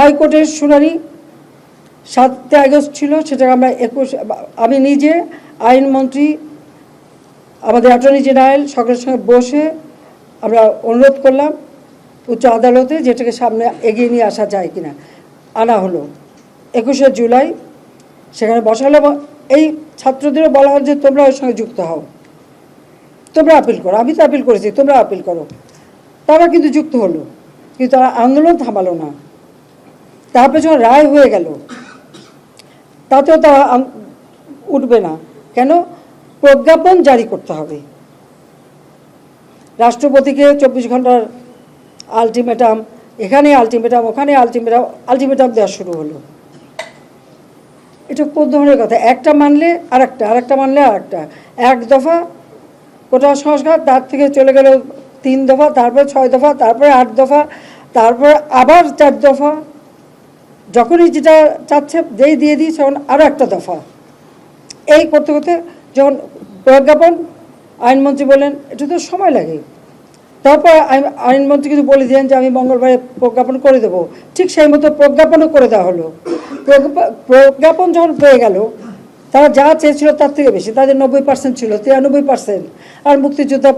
হাইকোর্টের শুনানি সাতই আগস্ট ছিল, সেটাকে আমরা একুশ আমি নিজে আইনমন্ত্রী, আমাদের অ্যাটর্নি জেনারেল সকলের সঙ্গে বসে আমরা অনুরোধ করলাম উচ্চ আদালতে যেটাকে সামনে এগিয়ে নিয়ে আসা যায় কিনা। আনা হলো একুশে জুলাই, সেখানে বসালো এই ছাত্রদেরও বলা হল যে তোমরা ওর সঙ্গে যুক্ত হও। তোমরা আপিল করো, আমি তো আপিল করেছি, তোমরা আপিল করো। তারা কিন্তু যুক্ত হলো, কিন্তু তারা আন্দোলন থামালো না। তারপরে যখন রায় হয়ে গেল, তাতেও আন- উঠবে না। কেন? প্রজ্ঞাপন জারি করতে হবে। রাষ্ট্রপতিকে চব্বিশ ঘণ্টার আলটিমেটাম, এখানে আলটিমেটাম, ওখানে আলটিমেটাম আলটিমেটাম দেওয়া শুরু হলো। এটা কোন ধরনের কথা? একটা মানলে আরেকটা আরেকটা মানলে আর একটা এক দফা কোটা সংস্কার, তার থেকে চলে গেল তিন দফা, তারপরে ছয় দফা, তারপরে আট দফা, তারপরে আবার চার দফা। যখনই যেটা চাচ্ছে, যেই দিয়ে দিই তখন আরও একটা দফা। এই করতে করতে যখন প্রজ্ঞাপন, আইনমন্ত্রী বলেন এটা তো সময় লাগে। তারপর আইন- আইনমন্ত্রী কিন্তু বলে দিলেন যে, আমি মঙ্গলবারে প্রজ্ঞাপন করে দেবো। ঠিক সেই মতো প্রজ্ঞাপনও করে দেওয়া হলো। প্রজ্ঞা- প্রজ্ঞাপন যখন পেয়ে গেল, তারা যা চেয়েছিল তার থেকে বেশি, তাদের নব্বই পার্সেন্ট ছিল, তিরানব্বই পার্সেন্ট আর মুক্তিযোদ্ধা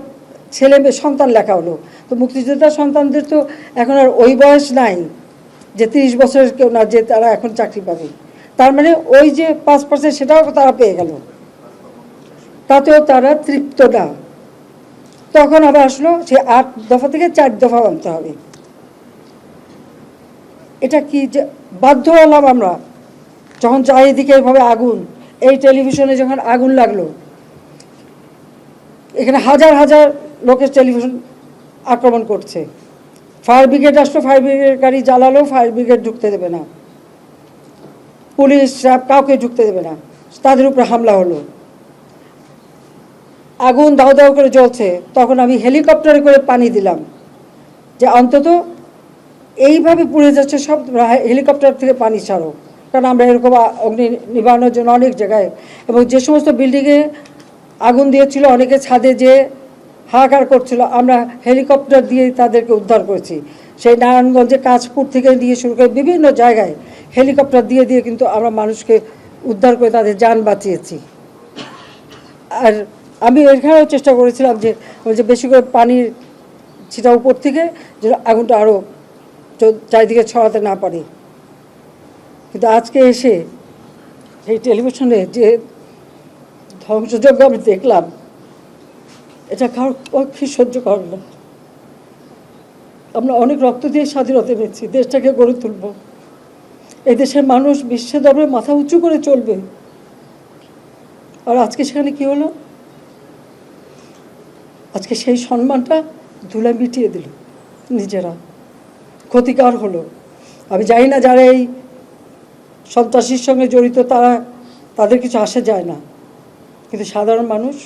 ছেলে মেয়ে সন্তান লেখা হলো। তো মুক্তিযোদ্ধা সন্তানদের তো এখন আর ওই বয়স নাই। যে তিরিশ বছরের কেউ না, যে তারা এখন চাকরি পাবে। তার মানে ওই যে পাঁচ পার্সেন্ট সেটাও তারা পেয়ে গেল। তাতেও তারা তৃপ্ত না। তখন আবার আসলো সে আট দফা থেকে চার দফা আনতে হবে। এটা কি যে বাধ্য হলাম আমরা? যখন চারিদিকে এভাবে আগুন, এই টেলিভিশনে যখন আগুন লাগল, এখানে হাজার হাজার লোকের টেলিভিশন আক্রমণ করছে। ফায়ার ব্রিগেড আসলো, ফায়ার ব্রিগেড গাড়ি জ্বালালো, ফায়ার ব্রিগেড ঢুকতে দেবে না। পুলিশ র্যাব কাউকে ঢুকতে দেবে না। তাদের উপরে হামলা হলো। আগুন দাও দাও করে জ্বলছে। তখন আমি হেলিকপ্টারে করে পানি দিলাম যে অন্তত এইভাবে পুড়ে যাচ্ছে সব হেলিকপ্টার থেকে পানি ছাড়ো। কারণ আমরা এরকম অগ্নি নিবারণের জন্য অনেক জায়গায় এবং যে সমস্ত বিল্ডিংয়ে আগুন দিয়েছিল, অনেকে ছাদে যে হাহাকার করছিল। আমরা হেলিকপ্টার দিয়ে তাদেরকে উদ্ধার করেছি। সেই নারায়ণগঞ্জে কাঁচপুর থেকে নিয়ে শুরু করে বিভিন্ন জায়গায় হেলিকপ্টার দিয়ে দিয়ে কিন্তু আমরা মানুষকে উদ্ধার করে তাদের যান বাঁচিয়েছি। আর আমি এখানেও চেষ্টা করেছিলাম যে, ওই যে বেশি করে পানির সেটা উপর থেকে যেন আগুনটা আরও চারিদিকে ছড়াতে না পারে। কিন্তু আজকে এসে এই টেলিভিশনে যে ধ্বংসযজ্ঞ আমি দেখলাম এটা কারোর পক্ষে সহ্য করে না আমরা অনেক রক্ত দিয়ে স্বাধীনতা পেয়েছি দেশটাকে গড়ে তুলব। এই দেশের মানুষ বিশ্বের দরবারে মাথা উঁচু করে চলবে। আর আজকে সেখানে কি হলো? আজকে সেই সম্মানটা ধুলা মিটিয়ে দিল নিজেরা। ক্ষতিকার হলো। আমি জানি না যারা এই সন্ত্রাসীর সঙ্গে জড়িত, তারা, তাদের কিছু আসে যায় না। কিন্তু সাধারণ মানুষ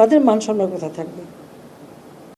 তাদের মান সম্মান কোথা থাকবে?